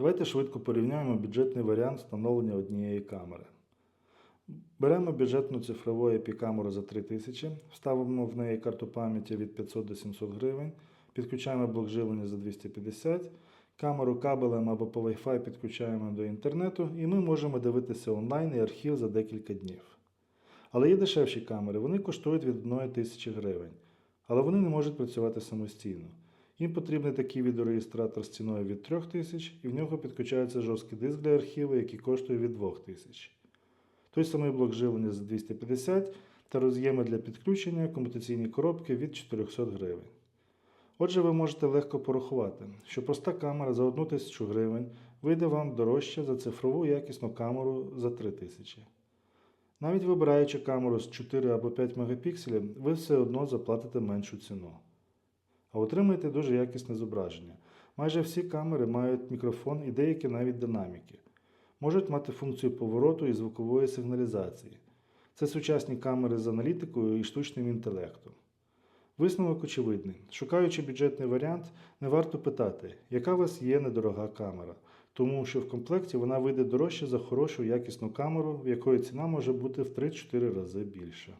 Давайте швидко порівняємо бюджетний варіант встановлення однієї камери. Беремо бюджетну цифрову IP-камеру за 3000, вставимо в неї карту пам'яті від 500 до 700 гривень, підключаємо блок живлення за 250, камеру кабелем або по Wi-Fi підключаємо до інтернету, і ми можемо дивитися онлайн і архів за декілька днів. Але є дешевші камери, вони коштують від 1 тисячі гривень, але вони не можуть працювати самостійно. Їм потрібний такий відеореєстратор з ціною від 3 тисяч, і в нього підключається жорсткий диск для архіву, який коштує від 2 тисяч. Той самий блок живлення за 250 та роз'єми для підключення комутаційні коробки від 400 гривень. Отже, ви можете легко порахувати, що проста камера за 1 тисячу гривень вийде вам дорожче за цифрову якісну камеру за 3 тисячі. Навіть вибираючи камеру з 4 або 5 мегапікселів, ви все одно заплатите меншу ціну. А отримаєте дуже якісне зображення. Майже всі камери мають мікрофон і деякі навіть динаміки. Можуть мати функцію повороту і звукової сигналізації. Це сучасні камери з аналітикою і штучним інтелектом. Висновок очевидний. Шукаючи бюджетний варіант, не варто питати, яка у вас є недорога камера, тому що в комплекті вона вийде дорожче за хорошу якісну камеру, в якої ціна може бути в 3-4 рази більша.